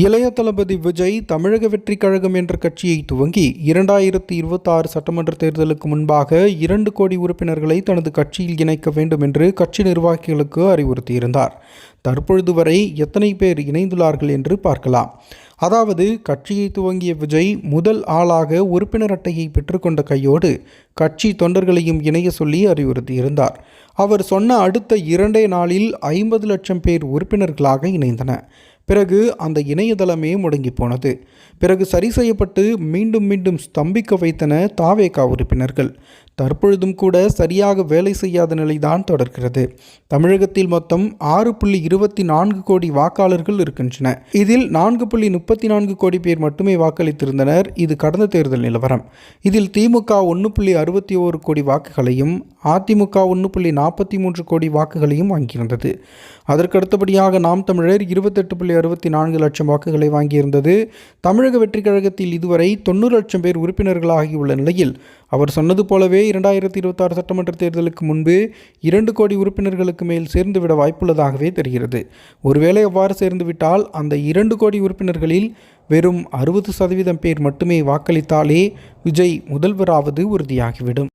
இளைய தளபதி விஜய் தமிழக வெற்றிக் கழகம் என்ற கட்சியை துவங்கி இரண்டாயிரத்தி இருபத்தாறு சட்டமன்ற தேர்தலுக்கு முன்பாக இரண்டு கோடி உறுப்பினர்களை தனது கட்சியில் இணைக்க வேண்டும் என்று கட்சி நிர்வாகிகளுக்கு அறிவுறுத்தியிருந்தார். தற்பொழுது வரை எத்தனை பேர் இணைந்துள்ளார்கள் என்று பார்க்கலாம். அதாவது கட்சியை துவங்கிய விஜய் முதல் ஆளாக உறுப்பினர் அட்டையை பெற்றுக்கொண்ட கையோடு கட்சி தொண்டர்களையும் இணைய சொல்லி அறிவுறுத்தியிருந்தார். அவர் சொன்ன அடுத்த இரண்டே நாளில் ஐம்பது லட்சம் பேர் உறுப்பினர்களாக இணைந்தன பிறகு அந்த இணையதளமே முடங்கி போனது. பிறகு சரி செய்யப்பட்டு மீண்டும் மீண்டும் ஸ்தம்பிக்க வைத்தன தாவேகா உறுப்பினர்கள். தற்பொழுதும் கூட சரியாக வேலை செய்யாத நிலைதான் தொடர்கிறது. தமிழகத்தில் மொத்தம் ஆறு புள்ளி இருபத்தி நான்கு கோடி வாக்காளர்கள் இருக்கின்றன. இதில் நான்கு புள்ளி முப்பத்தி நான்கு கோடி பேர் மட்டுமே வாக்களித்திருந்தனர். இது கடந்த தேர்தல் நிலவரம். இதில் திமுக ஒன்று புள்ளி அறுபத்தி ஓரு கோடி வாக்குகளையும் அதிமுக ஒன்று புள்ளி நாற்பத்தி மூன்று கோடி வாக்குகளையும் வாங்கியிருந்தது. அதற்கு அடுத்தபடியாக நாம் தமிழர் இருபத்தெட்டு புள்ளி அறுபத்தி நான்கு லட்சம் வாக்குகளை வாங்கியிருந்தது. தமிழக வெற்றிக் கழகத்தில் இதுவரை தொண்ணூறு லட்சம் பேர் உறுப்பினர்களாகியுள்ள நிலையில் அவர் சொன்னது போலவே இரண்டாயிரத்தி இருபத்தாறு சட்டமன்ற தேர்தலுக்கு முன்பு இரண்டு கோடி உறுப்பினர்களுக்கு மேல் சேர்ந்துவிட வாய்ப்புள்ளதாகவே தெரிகிறது. ஒருவேளை அவ்வாறு சேர்ந்துவிட்டால் அந்த இரண்டு கோடி உறுப்பினர்களில் வெறும் அறுபது சதவீதம் பேர் மட்டுமே வாக்களித்தாலே விஜய் முதல்வராவது உறுதியாகிவிடும்.